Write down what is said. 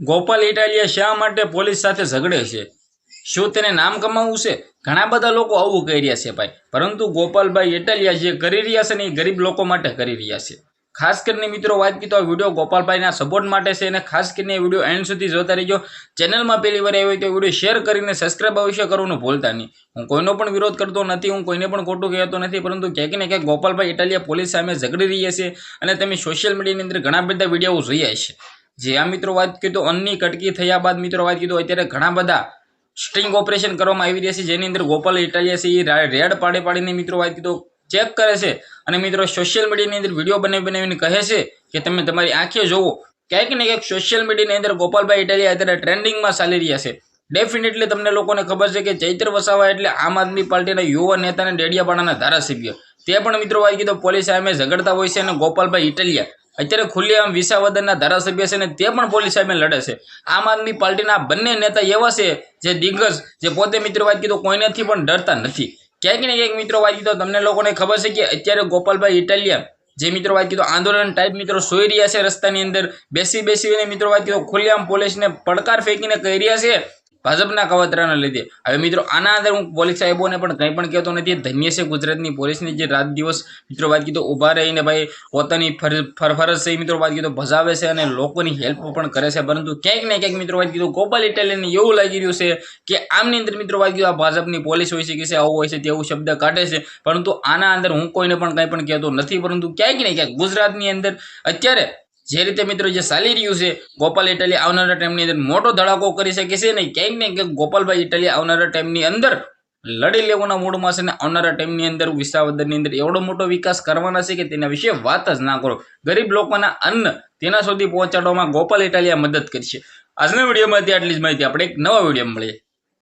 ગોપાલ ઇટાલિયા શા માટે પોલીસ સાથે ઝઘડે છે? શું તેને નામ કમાવવું છે? ઘણા બધા લોકો આવું કહી રહ્યા છે ભાઈ. પરંતુ ગોપાલભાઈ ઇટાલિયા જે કરી રહ્યા છે ને એ ગરીબ લોકો માટે કરી રહ્યા છે. ખાસ કરીને મિત્રો વાત કીધો આ વીડિયો ગોપાલભાઈના સપોર્ટ માટે છે અને ખાસ કરીને વીડિયો એન્ડ સુધી જોતા રહેજો. ચેનલમાં પહેલી વાર આવ્યો હોય તો વીડિયો શેર કરીને સબસ્ક્રાઈબ અવશ્ય કરવાનું ભૂલતા નહીં. હું કોઈનો પણ વિરોધ કરતો નથી, હું કોઈને પણ ખોટું કહેતો નથી, પરંતુ ક્યાંક ને ક્યાંક ગોપાલભાઈ ઇટાલિયા પોલીસ સામે ઝઘડી રહ્યા છે અને તમે સોશિયલ મીડિયાની અંદર ઘણા બધા વીડિયો જોયા છે જે આ મિત્રો વાત કીધું અન્નની કટકી થયા બાદ મિત્રો વાત કીધું, અત્યારે ઘણા બધા સ્ટ્રિંગ ઓપરેશન કરવામાં આવી રહ્યા છે. જેની અંદર ગોપાલ ઇટાલિયા છે એ રેડ પાડી પાડીને મિત્રો વાત કીધું, ચેક કરે છે. અને મિત્રો સોશિયલ મીડિયાની અંદર વીડિયો બનાવી બનાવીને કહે છે કે તમે તમારી આંખે જોવો. ક્યાંક ને ક્યાંક સોશિયલ મીડિયાની અંદર ગોપાલભાઈ ઇટાલિયા અત્યારે ટ્રેન્ડિંગમાં ચાલી રહ્યા છે. ડેફિનેટલી તમને લોકોને ખબર છે કે ચૈત્ર વસાવા એટલે આમ આદમી પાર્ટીના યુવા નેતા અને ડેડિયાપાડાના ધારાસભ્ય. તે પણ મિત્રો વાત કીધું, પોલીસ સામે ઝઘડતા હોય છે અને ગોપાલભાઈ ઇટાલિયા અત્યારે ખુલ્લેઆમ વિસાવદરના ધારાસભ્ય છે ને તે પણ પોલીસ સામે લડે છે. આમ આદમી પાર્ટીના બંને નેતા એવા છે જે દિગ્ગજ, જે પોતે મિત્રો વાત કીધું કોઈનાથી પણ ડરતા નથી. ક્યાંક ને ક્યાંક મિત્રો વાત કીધું. તમને લોકોને ખબર છે કે અત્યારે ગોપાલભાઈ ઇટાલિયા જે મિત્રો વાત કીધું, આંદોલન ટાઈપ મિત્રો સોઈ રહ્યા છે રસ્તાની અંદર. બેસી બેસીને મિત્રો વાત કીધું ખુલ્લેઆમ પોલીસને પડકાર ફેંકીને કહી રહ્યા છે ભાજપના કવતરાના લીધે. હવે મિત્રો, આના અંદર હું પોલીસ સાહેબોને પણ કંઈ પણ કહેતો નથી. ધન્ય છે ગુજરાતની પોલીસની જે રાત દિવસ, મિત્રો, વાત કીધું, ઊભા રહીને ભાઈ પોતાની ફરજ ફર- છે મિત્રો, વાત કીધું, ભજાવે છે અને લોકોની હેલ્પ પણ કરે છે. પરંતુ ક્યાંક ને ક્યાંક, મિત્રો, વાત કીધું, ગોપાલ ઇટાલિયનને એવું લાગી રહ્યું છે કે આમની અંદર, મિત્રો, વાત કીધું, આ ભાજપની પોલીસ હોય છે કે છે આવું હોય છે, તેવું શબ્દ કાઢે છે. પરંતુ આના અંદર હું કોઈને પણ કંઈ પણ કહેતો નથી. પરંતુ ક્યાંક ને ક્યાંક ગુજરાતની અંદર અત્યારે જે રીતે મિત્રો જે ચાલી રહ્યું છે, ગોપાલ ઇટાલિયા આવનારા ટાઈમની અંદર મોટો ધડાકો કરી શકે છે ને ક્યાંક ને ક્યાંક ગોપાલભાઈ ઇટાલિયા આવનારા ટાઈમની અંદર લડી લેવાના મૂડમાં છે ને આવનારા ટાઈમની અંદર વિસાવદરની અંદર એવડો મોટો વિકાસ કરવાના છે કે તેના વિશે વાત જ ના કરો. ગરીબ લોકોના અન્ન તેના સુધી પહોંચાડવામાં ગોપાલ ઇટાલિયા મદદ કરશે. આજના વિડીયોમાંથી આટલી જ માહિતી. આપણે એક નવા વીડિયો મળીએ.